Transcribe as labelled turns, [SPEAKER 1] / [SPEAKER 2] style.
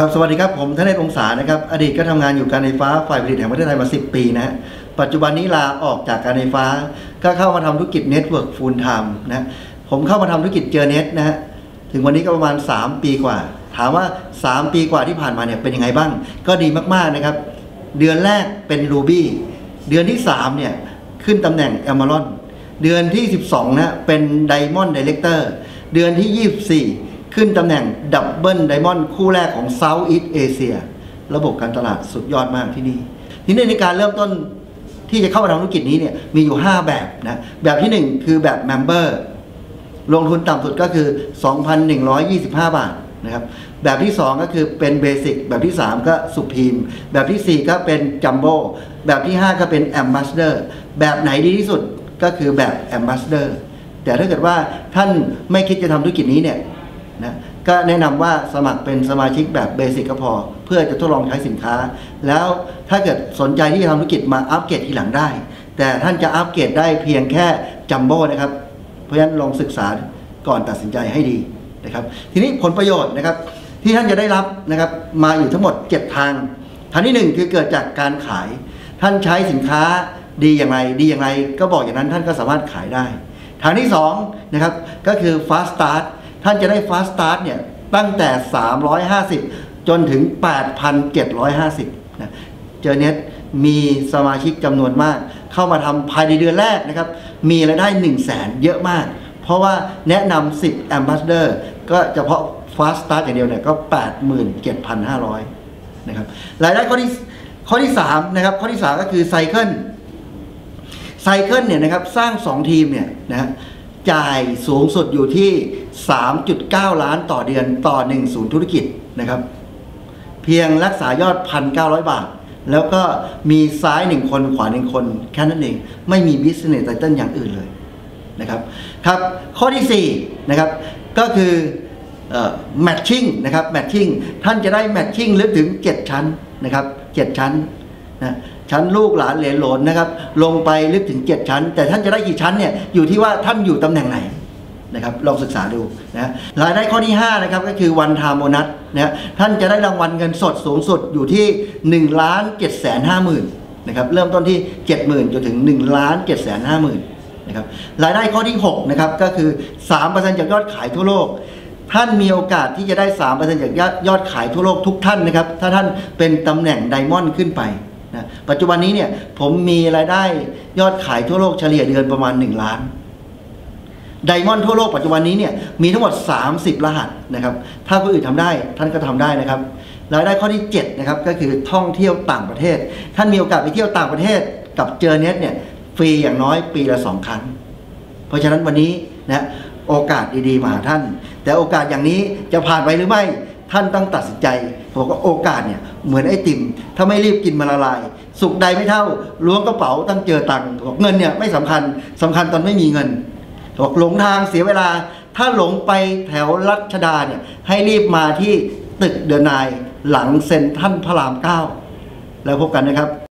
[SPEAKER 1] ครับสวัสดีครับผมธเนศองศานะครับอดีตก็ทำงานอยู่การไฟฟ้าฝ่ายผลิตแห่งประเทศไทยมา 10 ปีนะฮะปัจจุบันนี้ลาออกจากการไฟฟ้า ก็เข้ามาทำธุรกิจเน็ตเวิร์กฟูลไทม์นะผมเข้ามาทำธุรกิจเจอเน็ตนะฮะถึงวันนี้ก็ประมาณ 3 ปีกว่า ถามว่า 3 ปีกว่าที่ผ่านมาเนี่ยเป็นยังไงบ้าง ก็ดีมากๆนะครับ เดือนแรกเป็น Ruby เดือนที่ 3 เนี่ย ขึ้นตำแหน่ง a m a r o n เดือนที่ 12นะเป็น Diamond Director เดือนที่ 24 ขึ้นตำแหน่ง Double Diamond คู่แรกของ Southeast Asia ระบบการตลาดสุดยอดมากที่นี่ทีนี้ในการเริ่มต้นที่จะเข้ามาทำธุรกิจนี้เนี่ยมีอยู่ 5 แบบนะ แบบที่ 1 คือแบบ Member ลงทุนต่ำสุดก็คือ 2,125 บาทนะครับ แบบที่ 2 ก็คือเป็นเบสิกแบบที่ 3 ก็สุพีม แบบทีสี่4 ก็เป็นจัมโบ้แบบที่ 5 ก็เป็นแอมบ s สเดอร์แบบไหนดีที่สุดก็คือแบบแอมบ s สเดอร์แต่ถ้าเกิดว่าท่านไม่คิดจะทำธุรกิจนี้เนี่ย นะก็แนะนำว่าสมัครเป็นสมาชิกแบบเบสิกก็พอ เพื่อจะทดลองใช้สินค้า แล้วถ้าเกิดสนใจที่จะทำธุรกิจมาอัปเกรดทีหลังได้ แต่ท่านจะอัปเกรดได้เพียงแค่จัมโบ้นะครับ เพราะฉะนั้นลองศึกษาก่อนตัดสินใจให้ดีนะครับ ทีนี้ผลประโยชน์นะครับ ที่ท่านจะได้รับนะครับมาอยู่ทั้งหมด 7 ทาง ทางที่ 1 คือเกิดจากการขาย ท่านใช้สินค้าดีอย่างไรดีอย่างไรก็บอกอย่างนั้นท่านก็สามารถขายได้ ทางที่2นะครับก็คือ fast start ท่านจะได้ fast start เนี่ยตั้งแต่ 350 จนถึง 8,750นะเจอเน็ตมีสมาชิกจำนวนมาก เข้ามาทำภายในเดือนแรกนะครับ มีรายได้ 1 0 0 0 0แสนเยอะมาก เพราะว่าแนะนำ10 Ambassador ก็เฉพาะ Fast Start อย่างเดียวเนี่ยก็ 87,500 นะครับ รายได้ข้อที่ข้อที่3นะครับ ข้อที่ 3 ก็คือไซเคิลไซเคิลเนี่ยนะครับ สร้าง 2 ทีมเนี่ยนะฮะ จ่ายสูงสุดอยู่ที่ 3.9 ล้านต่อเดือนต่อ1ศูนย์ธุรกิจนะครับ เพียงรักษายอด 1,900 บาท แล้วก็มีซ้ายหนึ่งคนขวาหนึ่งคนแค่นั้นเอง ไม่มี business title อย่างอื่นเลยนะครับครับข้อที่4นะครับก็คือ matching นะครับ matching ท่านจะได้ matching ลึกถึง 7 ชั้นนะครับ 7 ชั้น นะชั้นลูกหลานเหลนหลนนะครับ ลงไปลึกถึง7ชั้น แต่ท่านจะได้กี่ชั้นเนี่ยอยู่ที่ว่าท่านอยู่ตำแหน่งไหนนะครับลองศึกษาดูนะรายได้ข้อที่5นะครับก็คือวันทามโมนัสนะท่านจะได้รางวัลเงินสดสูงสุดอยู่ที่ 1 ล้าน7แสนห้าหมื่นนะครับเริ่มต้นที่ 70,000จนถึง1ล้าน7แสนห้าหมื่นนะครับรายได้ข้อที่6นะครับก็คือ 3%จากยอดขายทั่วโลก ท่านมีโอกาสที่จะได้ 3%จากยอดขายทั่วโลกทุกท่านนะครับถ้าท่านเป็นตำแหน่งไดมอนด์ขึ้นไป นะปัจจุบันนี้เนี่ยผมมีรายได้ยอดขายทั่วโลกเฉลี่ยเดือนประมาณ 1 ล้านไดมอนด์ทั่วโลกปัจจุบันนี้เนี่ยมีทั้งหมด 30 รหัสนะครับ ถ้าคนอื่นทำได้ท่านก็ทำได้นะครับรายได้ข้อที่7นะครับก็คือท่องเที่ยวต่างประเทศ ท่านมีโอกาสไปเที่ยวต่างประเทศกับเจอเน็ตเนี่ยฟรีอย่างน้อยปีละ2ครั้ง เพราะฉะนั้นวันนี้นะโอกาสดีๆมาหาท่าน แต่โอกาสอย่างนี้จะผ่านไปหรือไม่ ท่านต้องตัดสินใจบอกว่าโอกาสเนี่ยเหมือนไอติม ถ้าไม่รีบกินมาละลาย สุกใดไม่เท่าล้วงกระเป๋าตั้งเจอตังค์บอกเงินเนี่ยไม่สำคัญสำคัญตอนไม่มีเงินบอกหลงทางเสียเวลา ถ้าหลงไปแถวรัชดาเนี่ยให้รีบมาที่ตึกเดินนายหลังเซ็นท่านพระรามเก้าแล้วพบกันนะครับ